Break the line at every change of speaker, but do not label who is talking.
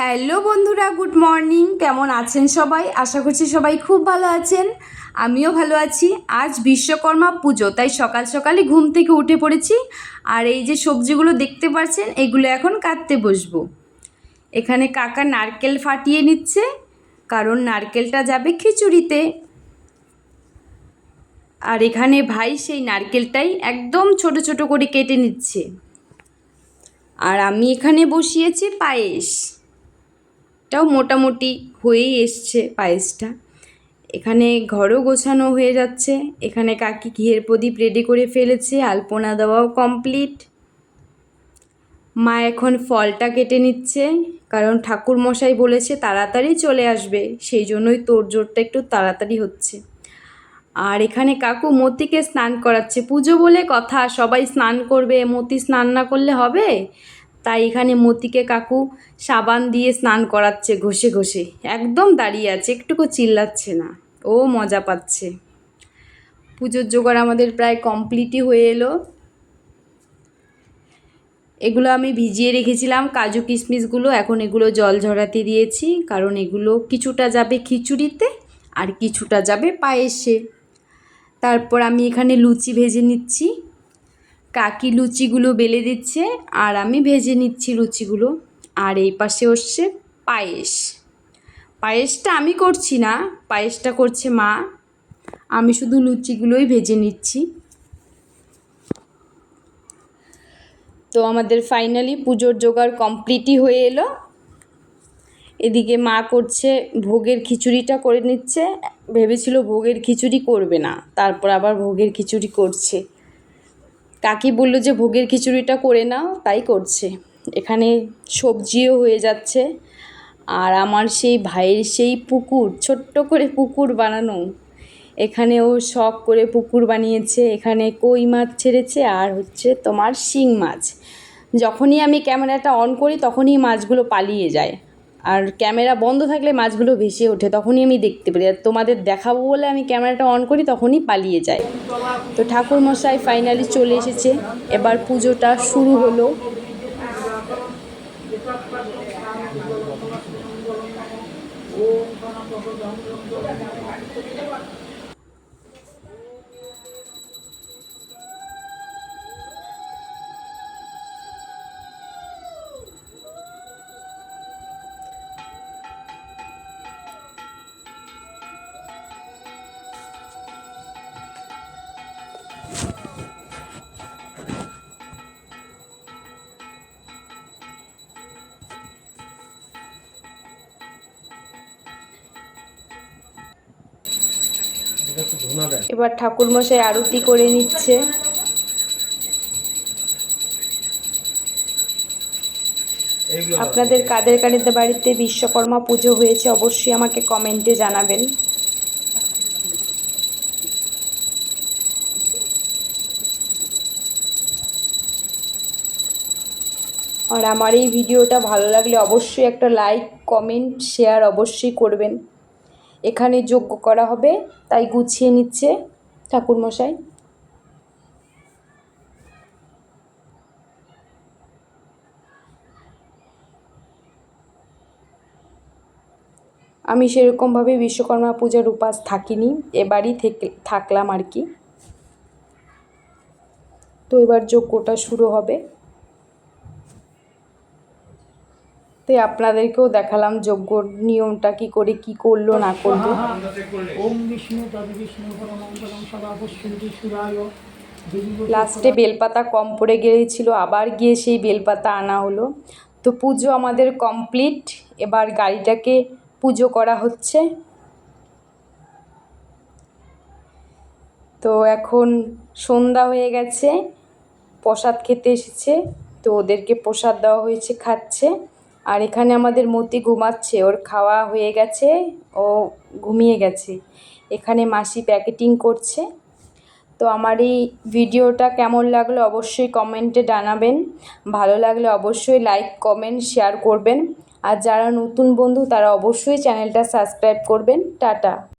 Hello বন্ধুরা, good morning. কেমন আছেন সবাই? আশা করছি সবাই খুব ভালো আছেন। আমিও ভালো আছি। আজ বিশ্বকর্মা পুজো, তাই সকাল সকালই ঘুম থেকে উঠে পড়েছি। আর এই যে সবজিগুলো দেখতে পাচ্ছেন, এগুলো এখন কাটতে বসবো। এখানে কাকা নারকেল ফাটিয়ে নিচ্ছে, কারণ নারকেলটা যাবে খিচুড়িতে। আর এখানে ভাই সেই নারকেলটাই একদম ছোট ছোট করে কেটে নিচ্ছে। আর আমি এখানে বসিয়েছি পায়েস। এটাও মোটামুটি হয়েই এসছে পায়েসটা। এখানে ঘরও গোছানো হয়ে যাচ্ছে, এখানে কাকি ঘিয়ের প্রদীপ রেডি করে ফেলেছে, আলপনা দেওয়াও কমপ্লিট মা এখন ফলটা কেটে নিচ্ছে, কারণ ঠাকুর মশাই বলেছে তাড়াতাড়ি চলে আসবে, সেই জন্যই তোর জোরটা একটু তাড়াতাড়ি হচ্ছে। আর এখানে কাকু মতিকে স্নান করাচ্ছে, পুজো বলে কথা, সবাই স্নান করবে, মতি স্নান না করলে হবে? তাই এখানে মতিকে কাকু সাবান দিয়ে স্নান করাচ্ছে ঘষে ঘষে। একদম দাঁড়িয়ে আছে, একটুকু চিল্লাচ্ছে না। ও মজা পাচ্ছে। পুজোর জোগাড় আমাদের প্রায় কমপ্লিটই হয়ে এলো। এগুলো আমি ভিজিয়ে রেখেছিলাম, কাজু কিশমিশগুলো, এখন এগুলো জল ঝরাতে দিয়েছি, কারণ এগুলো কিছুটা যাবে খিচুড়িতে আর কিছুটা যাবে পায়েসে। তারপর আমি এখানে লুচি ভেজে নিচ্ছি। কাকি লুচিগুলো বেলে দিচ্ছে, আর আমি ভেজে নিচ্ছি লুচিগুলো। আর এই পাশে হচ্ছে পায়েস। পায়েসটা আমি করছি না, পায়েসটা করছে মা। আমি শুধু লুচিগুলোই ভেজে নিচ্ছি। তো আমাদের ফাইনালি পুজোর জোগাড় কমপ্লিটই হয়ে এলো। এদিকে মা করছে ভোগের খিচুড়িটা করে নিচ্ছে। ভেবেছিল ভোগের খিচুড়ি করবে না, তারপর আবার ভোগের খিচুড়ি করছে। কাকি বলল যে, ভোগের খিচুড়িটা করে নাও। তাই করছে। এখানে সবজিও হয়ে যাচ্ছে। আর আমার সেই ভাইয়ের সেই পুকুর, ছোট্ট করে পুকুর বানানো। এখানে ও শখ করে পুকুর বানিয়েছে। এখানে কই মাছ ছেড়েছে আর হচ্ছে তোমার শিং মাছ। যখনই আমি ক্যামেরাটা অন করি, তখনই মাছগুলো পালিয়ে যায়। আর ক্যামেরা বন্ধ থাকলে মাছগুলো ভেসে ওঠে, তখনই আমি দেখতে পারি। আর তোমাদের দেখাবো বলে আমি ক্যামেরাটা অন করি, তখনই পালিয়ে যায়। তো ঠাকুর মশাই ফাইনালি চলে এসেছে। এবার পুজোটা শুরু হলো। এবার ঠাকুর মশাই আরতি করে নিচ্ছে। আপনাদের কাদের কাদের বাড়িতে বিশ্বকর্মা পুজো হয়েছে অবশ্যই আমাকে কমেন্টে জানাবেন। আর আমার এই ভিডিওটা ভালো লাগলে অবশ্যই একটা লাইক কমেন্ট শেয়ার অবশ্যই করবেন। এখানে যোগ্য করা হবে, তাই গুছিয়ে নিচ্ছে ঠাকুরমশাই। আমি সেরকমভাবে বিশ্বকর্মা পূজার উপাস থাকিনি, এবারই থেকে, থাকলাম আর কি। তো এবার যজ্ঞটা শুরু হবে। তো আপনাদেরকেও দেখালাম যজ্ঞর নিয়মটা কি করে কি করল না করল।
ওম বিষ্ণু বিষ্ণু পরমঙ্গলম সদা পুষ্পন্তি সুরায়।
লাস্টে বেলপাতা কম পড়ে গিয়েছিল আবার গিয়ে সেই বেলপাতা আনা হলো। তো পুজো আমাদের কমপ্লিট এবার গাড়িটাকে পুজো করা হচ্ছে। তো এখন সন্ধ্যা হয়ে গেছে প্রসাদ খেতে এসেছে তো ওদেরকে প্রসাদ দেওয়া হয়েছে খাচ্ছে। আর এখানে আমাদের মতি ঘুমাচ্ছে, ওর খাওয়া হয়ে গেছে, ও ঘুমিয়ে গেছে। এখানে মাসি প্যাকেটিং করছে। তো আমার এই ভিডিওটা কেমন লাগল অবশ্যই কমেন্টে জানাবেন। ভালো লাগলে অবশ্যই লাইক, কমেন্ট, শেয়ার করবেন। আর যারা নতুন বন্ধু তারা অবশ্যই চ্যানেলটা সাবস্ক্রাইব করবেন। টাটা।